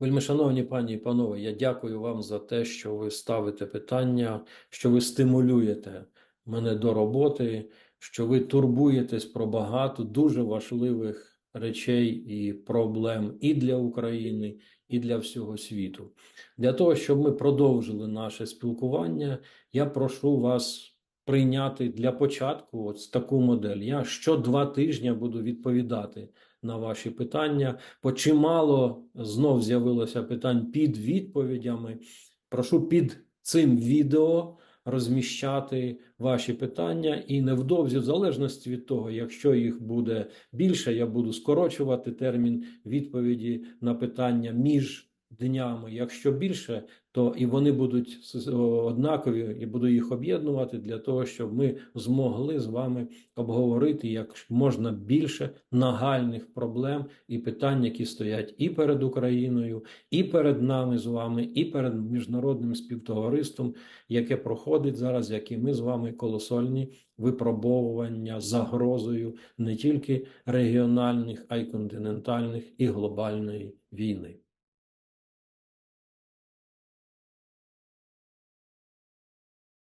Вельми шановні пані і панове, я дякую вам за те, що ви ставите питання, що ви стимулюєте мене до роботи, що ви турбуєтесь про багато дуже важливих речей і проблем і для України, і для всього світу. Для того, щоб ми продовжили наше спілкування, я прошу вас прийняти для початку от таку модель. Я що два тижні буду відповідати на ваші питання. Бо чимало знов з'явилося питань під відповідями. Прошу під цим відео розміщати ваші питання, і невдовзі, в залежності від того, якщо їх буде більше, я буду скорочувати термін відповіді на питання між днями. Якщо більше, то і вони будуть однакові, і буду їх об'єднувати для того, щоб ми змогли з вами обговорити як можна більше нагальних проблем і питань, які стоять і перед Україною, і перед нами з вами, і перед міжнародним співтовариством, яке проходить зараз, які ми з вами колосальні випробовування загрозою не тільки регіональних, а й континентальних і глобальної війни.